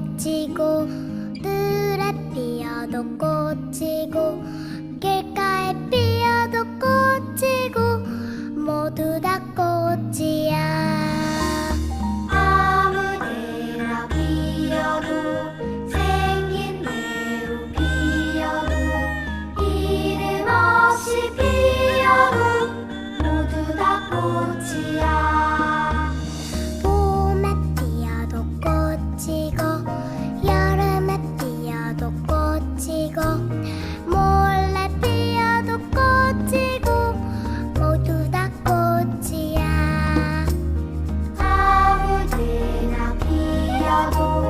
꽃이고 뜰에 피어도 꽃이고 Chicago.